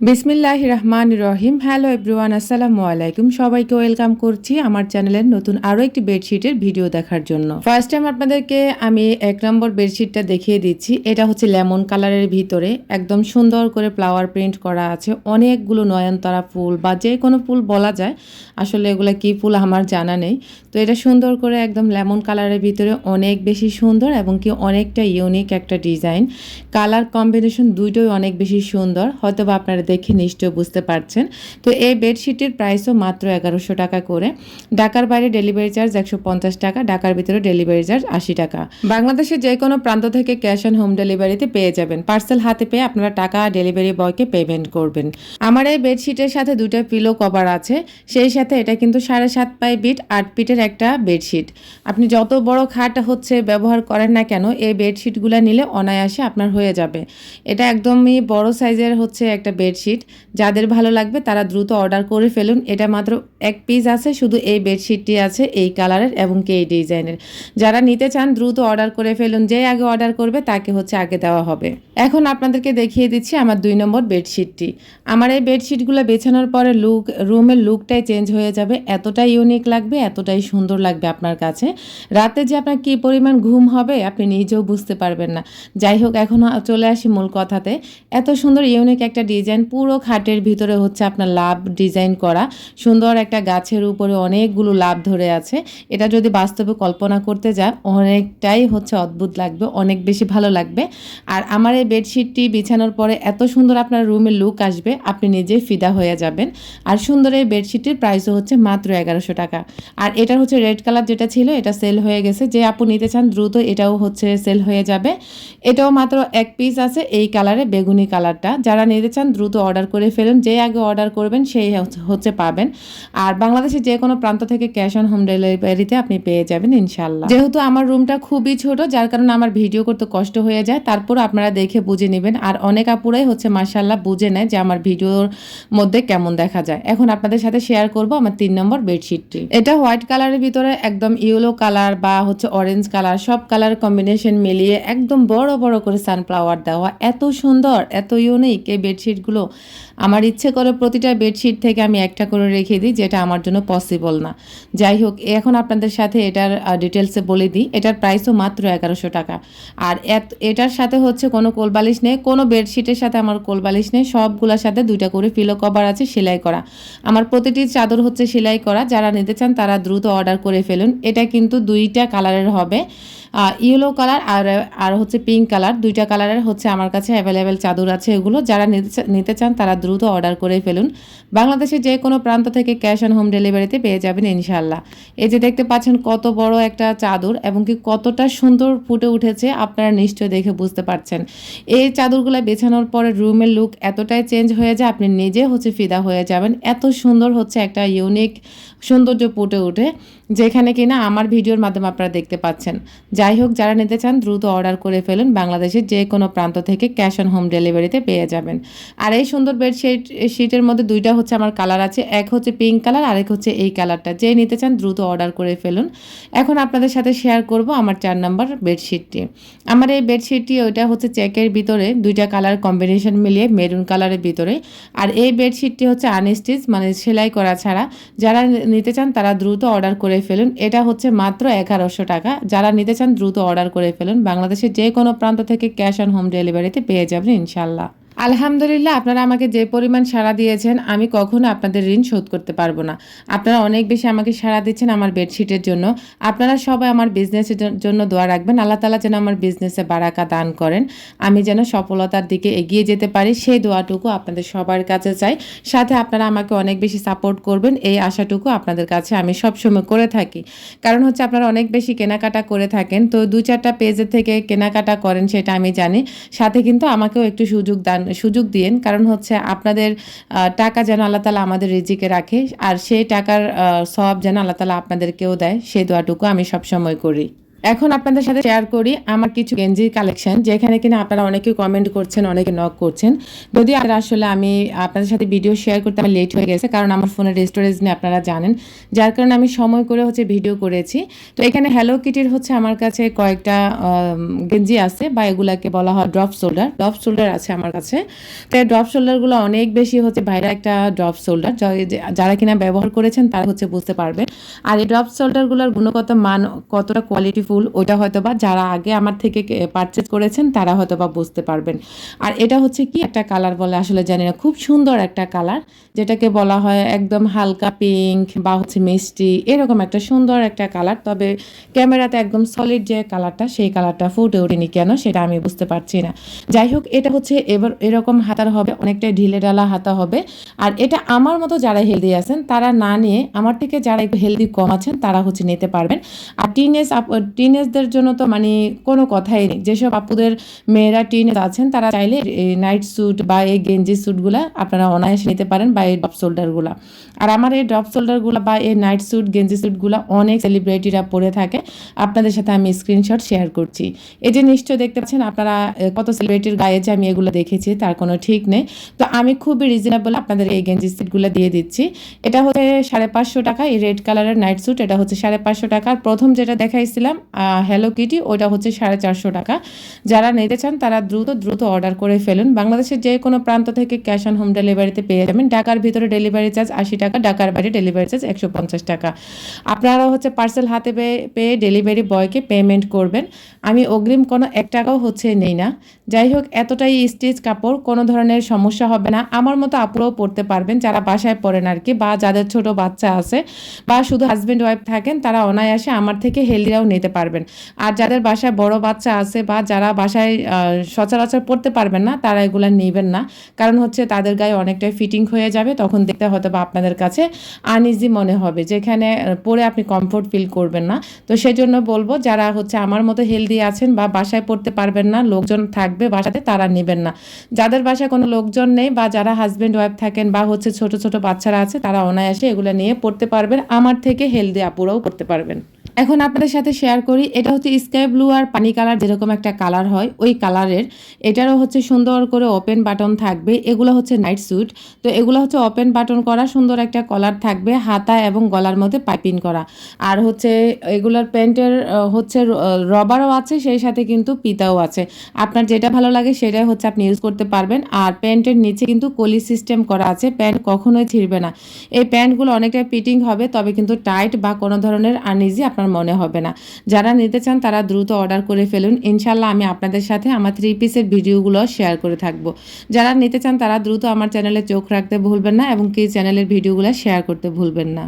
বিসমিল্লাহ রহমান রহিম hello everyone আসসালামু আলাইকুম। সবাইকে ওয়েলকাম করছি আমার চ্যানেলের নতুন আরও একটি বেডশিটের ভিডিও দেখার জন্য। ফার্স্ট টাইম আপনাদেরকে আমি এক নম্বর বেডশিটটা দেখিয়ে দিচ্ছি। এটা হচ্ছে লেমন কালারের ভিতরে। একদম সুন্দর করে ফ্লাওয়ার প্রিন্ট করা আছে। অনেকগুলো নয়নতারা ফুল বা যে কোনো ফুল বলা যায়। আসলে এগুলো কি ফুল আমার জানা নেই। তো এটা সুন্দর করে একদম লেমন কালারের ভিতরে অনেক বেশি সুন্দর এবং কি অনেকটা ইউনিক একটা ডিজাইন কালার কম্বিনেশন দুইটোই অনেক বেশি সুন্দর। হয়তো বা আপনারা দেখে নিশ্চয় বুঝতে পারছেন। তো এই বেডশিটের প্রাইসও মাত্র এগারোশো টাকা করে। ঢাকার বাইরে ডেলিভারি চার্জ একশো পঞ্চাশ টাকা, ঢাকার ভিতরে ডেলিভারি চার্জ আশি টাকা। বাংলাদেশের যে কোনো প্রান্ত থেকে ক্যাশ অন হোম ডেলিভারিতে পেয়ে যাবেন। পার্সেল হাতে পেয়ে আপনারা টাকা ডেলিভারি বয়কে পেমেন্ট করবেন। আমার এই বেডশিটের সাথে দুটো পিলো কভার আছে। সেই সাথে এটা কিন্তু সাড়ে সাত পাই বিট, আট পিটের একটা বেডশিট। আপনি যত বড় খাট হচ্ছে ব্যবহার করেন না কেন, এই বেডশিটগুলো নিলে অনায়াসে আপনার হয়ে যাবে। এটা একদমই বড় সাইজের হচ্ছে একটা বেডশিট যাদের ভালো লাগবে তারা দ্রুত অর্ডার করে ফেলুন। এটা মাত্র এক পিস আছে, শুধু এই বেডশিটটি আছে, এই কালারের এবং কি এই ডিজাইনের যারা নিতে চান, দ্রুত অর্ডার করে ফেলুন। যে আগে অর্ডার করবে, তাকে হচ্ছে আগে দেওয়া হবে। এখন আপনাদেরকে দেখিয়ে দিচ্ছি আমার দুই নম্বর বেডশিটটি আমার এই বেডশিটগুলো বেছানোর পরে লুক রুমের লুকটাই চেঞ্জ হয়ে যাবে। এতটাই ইউনিক লাগবে, এতটাই সুন্দর লাগবে আপনার কাছে। রাতে যে আপনার কী পরিমাণ ঘুম হবে, আপনি নিজেও বুঝতে পারবেন না। যাই হোক, এখন চলে আসি মূল কথাতে। এত সুন্দর ইউনিক একটা ডিজাইন পুরো খাটের ভিতরে হচ্ছে আপনার লাভ ডিজাইন করা। সুন্দর একটা গাছের উপরে অনেকগুলো লাভ ধরে আছে। এটা যদি বাস্তবে কল্পনা করতে যান, অনেকটাই হচ্ছে অদ্ভুত লাগবে, অনেক বেশি ভালো লাগবে। আর আমার এই বেডশিটটি বিছানোর পরে এত সুন্দর আপনার রুমের লুক আসবে, আপনি নিজেই ফিদা হয়ে যাবেন। আর সুন্দর এই বেডশিটটির প্রাইসও হচ্ছে মাত্র এগারোশো টাকা। আর এটা হচ্ছে রেড কালার যেটা ছিল, এটা সেল হয়ে গেছে। যে আপু নিতে চান, দ্রুত এটাও হচ্ছে সেল হয়ে যাবে। এটাও মাত্র এক পিস আছে, এই কালারে বেগুনি কালারটা। যারা নিতে চান, দ্রুত অর্ডার করে ফেলুন যে আগে অর্ডার করবেন সেই হচ্ছে পাবেন। আর বাংলাদেশের যে কোনো প্রান্ত থেকে ক্যাশ অন হোম ডেলিভারিতে আপনি পেয়ে যাবেন ইনশাল্লাহ যেহেতু আমার রুমটা খুবই ছোট, যার কারণে আমার ভিডিও করতে কষ্ট হয়ে যায় তারপর আপনারা দেখে বুঝে নেবেন। আর অনেক আপুরাই হচ্ছে মার্শাল্লাহ বুঝে নেয় যে আমার ভিডিওর মধ্যে কেমন দেখা যায়। এখন আপনাদের সাথে শেয়ার করব আমার তিন নম্বর বেডশিটটি এটা হোয়াইট কালারের ভিতরে একদম ইয়েলো কালার বা হচ্ছে অরেঞ্জ কালার সব কালার কম্বিনেশন মিলিয়ে একদম বড় বড় করে সানফ্লাওয়ার দেওয়া। এত সুন্দর, এত ইউনিক এই বেডশিটগুলো আমার ইচ্ছে করে প্রতিটা বেডশিট থেকে আমি একটা করে রেখে দিই, যেটা আমার জন্য পসিবল না। যাই হোক এখন আপনাদের সাথে এটার ডিটেলসে বলে দিই। এটার প্রাইসও মাত্র এগারোশো টাকা। আর এটার সাথে হচ্ছে কোনো কোলবালিশ নেই, কোনো বেডশিটের সাথে আমার কোলবালিশ নেই, সবগুলোর সাথে দুইটা করে পিলো কভার আছে, সেলাই করা। আমার প্রতিটি চাদর হচ্ছে সেলাই করা, যারা নিতে চান তারা দ্রুত অর্ডার করে ফেলুন। এটা কিন্তু দুইটা কালারের হবে। ইয়েলো কালার আর আর হচ্ছে পিঙ্ক কালার। দুইটা কালারের হচ্ছে আমার কাছে অ্যাভেলেবেল চাদর আছে এগুলো। যারা নিতে চান তারা দ্রুত অর্ডার করে ফেলুন। বাংলাদেশের যে কোনো প্রান্ত থেকে ক্যাশ অন হোম ডেলিভারিতে পেয়ে যাবেন ইনশাল্লাহ এই যে দেখতে পাচ্ছেন কত বড় একটা চাদর এবং কি কতটা সুন্দর ফুটে উঠেছে আপনারা নিশ্চয় দেখে বুঝতে পারছেন। এই চাদরগুলো বেছানোর পরে রুমের লুক এতটাই চেঞ্জ হয়ে যায়, আপনি নিজে হচ্ছে ফিদা হয়ে যাবেন। এত সুন্দর হচ্ছে একটা ইউনিক সৌন্দর্য ফুটে উঠে যেখানে কিনা আমার ভিডিওর মাধ্যমে আপনারা দেখতে পাচ্ছেন। যাই হোক যারা নিতে চান দ্রুত অর্ডার করে ফেলুন। বাংলাদেশের যে কোনো প্রান্ত থেকে ক্যাশ অন হোম ডেলিভারিতে পেয়ে যাবেন। আর এই সুন্দর বেডশিট, শিটের মধ্যে দুইটা হচ্ছে আমার কালার আছে। এক হচ্ছে পিঙ্ক কালার, আরেক হচ্ছে এই কালারটা। যে নিতে চান দ্রুত অর্ডার করে ফেলুন। এখন আপনাদের সাথে শেয়ার করব আমার চার নম্বর বেডশিটটি। আমার এই বেডশিটটি, ওইটা হচ্ছে চেকের ভিতরে, দুইটা কালার কম্বিনেশন মিলিয়ে মেরুন কালারের ভিতরে। আর এই বেডশিটটি হচ্ছে আনস্টিচ মানে সেলাই করা ছাড়া। যারা নিতে চান তারা দ্রুত অর্ডার করে ফেলুন। এটা হচ্ছে মাত্র এগারোশো টাকা। যারা নিতে চান দ্রুত অর্ডার করে ফেলুন। বাংলাদেশের যে কোনো প্রান্ত থেকে ক্যাশ অন হোম ডেলিভারিতে পেয়ে যাবেন ইনশাল্লাহ। আলহামদুলিল্লাহ, আপনারা আমাকে যে পরিমাণ সাড়া দিয়েছেন, আমি কখনো আপনাদের ঋণ শোধ করতে পারব না। আপনারা অনেক বেশি আমাকে সাড়া দিচ্ছেন আমার বেডশিটের জন্য। আপনারা সবাই আমার বিজনেসের জন্য দোয়া রাখবেন। আল্লাহ তালা যেন আমার বিজনেসে বারাকা দান করেন। আমি যেন সফলতার দিকে এগিয়ে যেতে পারি, সেই দোয়াটুকু আপনাদের সবার কাছে চাই। সাথে আপনারা আমাকে অনেক বেশি সাপোর্ট করবেন, এই আশাটুকু আপনাদের কাছে আমি সবসময় করে থাকি। কারণ হচ্ছে আপনারা অনেক বেশি কেনাকাটা করে থাকেন, তো দু চারটা পেজের থেকে কেনাকাটা করেন, সেটা আমি জানি। সাথে কিন্তু আমাকেও একটু সুযোগ দান সুযোগ দিয়েন। কারণ হচ্ছে আপনাদের টাকা যেন আল্লাহ তালা আমাদের রিজিকে রাখে, আর সেই টাকার সব যেন আল্লাহ তালা আপনাদেরকেও দেয় সেই দোয়াটুকু আমি সবসময় করি। এখন আপনাদের সাথে শেয়ার করি আমার কিছু গেঞ্জির কালেকশন যেখানে কিনা আপনারা অনেকে কমেন্ট করছেন, অনেকে নক করছেন। যদি আসলে আমি আপনাদের সাথে ভিডিও শেয়ার করতে আমার লেট হয়ে গেছে, কারণ আমার ফোনের স্টোরেজ নিয়ে আপনারা জানেন। যার কারণে আমি সময় করে হচ্ছে ভিডিও করেছি। তো এখানে হ্যালো কিটির হচ্ছে আমার কাছে কয়েকটা গেঞ্জি আছে, বা এগুলাকে বলা হয় ড্রপ শোল্ডার ড্রপ শোল্ডার আছে আমার কাছে। তো ড্রপ শোল্ডারগুলো অনেক বেশি হচ্ছে বাইরে একটা ড্রপ শোল্ডার যারা কিনা ব্যবহার করেছেন তারা হচ্ছে বুঝতে পারবেন আর এই ড্রপ শোল্ডারগুলোর গুণগত মান কতটা কোয়ালিটিফুল ওইটা হয়তো বা যারা আগে আমার থেকে পারচেজ করেছেন, তারা হয়তো বা বুঝতে পারবেন। আর এটা হচ্ছে কি একটা কালার বলে আসলে জানি না, খুব সুন্দর একটা কালার যেটাকে বলা হয় একদম হালকা পিঙ্ক বা হচ্ছে মিষ্টি, এরকম একটা সুন্দর একটা কালার তবে ক্যামেরাতে একদম সলিড যে কালারটা সেই কালারটা ফুটে ওঠেনি কেন, সেটা আমি বুঝতে পারছি না। যাই হোক, এটা হচ্ছে এবার এরকম হাতার হবে, অনেকটাই ঢিলে ডালা হাতা হবে। আর এটা আমার মতো যারা হেলদি আছেন, তারা না নিয়ে, আমার থেকে যারা একটু হেলদি কম আছেন, তারা হচ্ছে নিতে পারবেন। আর টিনেজ টিনেজদের জন্য তো মানে কোনো কথাই নেই। যেসব আপুদের মেয়েরা টিনেজ আছেন, তারা চাইলে নাইট স্যুট বা এই গেঞ্জি স্যুটগুলো আপনারা অনায়াসে নিতে পারেন বা এই ড্রপ শোল্ডারগুলো আর আমার এই ড্রপ শোল্ডারগুলো বা এই নাইট স্যুট গেঞ্জি স্যুটগুলো অনেক সেলিব্রিটিরা পরে থাকে। আপনাদের সাথে আমি স্ক্রিনশট শেয়ার করছি। এই যে নিশ্চয় দেখতে পাচ্ছেন, আপনারা কত সেলিব্রিটির গায়ে যে আমি এগুলো দেখেছি, তার কোনো ঠিক নেই। তো আমি খুবই রিজনেবল আপনাদের এই গেঞ্জি সেটগুলো দিয়ে দিচ্ছি। এটা হচ্ছে সাড়ে পাঁচশো টাকা, এই রেড কালারের নাইট স্যুট এটা হচ্ছে সাড়ে পাঁচশো টাকা। আর প্রথম যেটা দেখাইছিলাম হ্যালো কিটি ওইটা হচ্ছে সাড়ে চারশো টাকা। যারা নিতে চান, তারা দ্রুত দ্রুত অর্ডার করে ফেলুন। বাংলাদেশের যে কোনো প্রান্ত থেকে ক্যাশ অন হোম ডেলিভারিতে পেয়ে যাবেন। ঢাকার ভিতরে ডেলিভারি চার্জ আশি টাকা, ঢাকার বাইরে ডেলিভারি চার্জ একশো পঞ্চাশ টাকা। আপনারা হচ্ছে পার্সেল হাতে পেয়ে ডেলিভারি বয়কে পেমেন্ট করবেন। আমি অগ্রিম কোনো এক টাকাও হচ্ছে নেই না। যাই হোক, এতটাই স্টিচ কাপড়, কোনো ধরনের সমস্যা হবে না। আমার মতো আপুরাও পড়তে পারবেন, যারা বাসায় পড়েন আর কি, বা যাদের ছোট বাচ্চা আছে, বা শুধু হাজব্যান্ড ওয়াইফ থাকেন, তারা অনায়াসে আমার থেকে হেলদিরাও নিতে পারবেন। আর যাদের বাসায় বড় বাচ্চা আছে বা যারা বাসায় সচরাচর পড়তে পারবেন না, তারা এগুলো নেবেন না। কারণ হচ্ছে তাদের গায়ে অনেকটাই ফিটিং হয়ে যাবে, তখন দেখতে হয়তো বা আপনাদের কাছে আনইজি মনে হবে, যেখানে পরে আপনি কমফোর্ট ফিল করবেন না। তো সেজন্য বলব, যারা হচ্ছে আমার মতো হেলদি আছেন বা বাসায় পড়তে পারবেন না, লোকজন থাকবে বাসাতে, তারা নেবেন না। যাদের বাসায় কোনো লোকজন নেই বা যারা হাজব্যান্ড ওয়াইফ থাকেন বা হচ্ছে ছোট ছোট বাচ্চারা আছে, তারা অনায়াসে এগুলো নিয়ে পড়তে পারবেন। আমার থেকে হেলদি আপুরাও করতে পারবেন। এখন আপনাদের সাথে শেয়ার করি, এটা হচ্ছে স্কাই ব্লু আর পানি কালার যেরকম একটা কালার হয়, ওই কালারের এটারও হচ্ছে সুন্দর করে ওপেন বাটন থাকবে, এগুলো হচ্ছে নাইট স্যুট তো এগুলো হচ্ছে ওপেন বাটন করা, সুন্দর একটা কলার থাকবে, হাতা এবং গলার মধ্যে পাইপিং করা। আর হচ্ছে এগুলোর প্যান্টের হচ্ছে রবারও আছে, সেই সাথে কিন্তু পিতাও আছে। আপনার যেটা ভালো লাগে সেটাই হচ্ছে আপনি ইউজ করতে পারবেন। আর প্যান্টের নিচে কিন্তু কলি সিস্টেম করা আছে প্যান্ট কখনোই ছিঁড়বে না। এই প্যান্টগুলো অনেকটা ফিটিং হবে, তবে কিন্তু টাইট বা কোনো ধরনের আনইজি আপনার মনে হবে না। যারা নিতে চান তারা দ্রুত অর্ডার করে ফেলুন। ইনশাল্লাহ আমি আপনাদের সাথে আমার থ্রি পিসের ভিডিওগুলো শেয়ার করে থাকব। যারা নিতে চান তারা দ্রুত আমার চ্যানেলে চোখ রাখতে ভুলবেন না এবং কি চ্যানেলের ভিডিওগুলো শেয়ার করতে ভুলবেন না।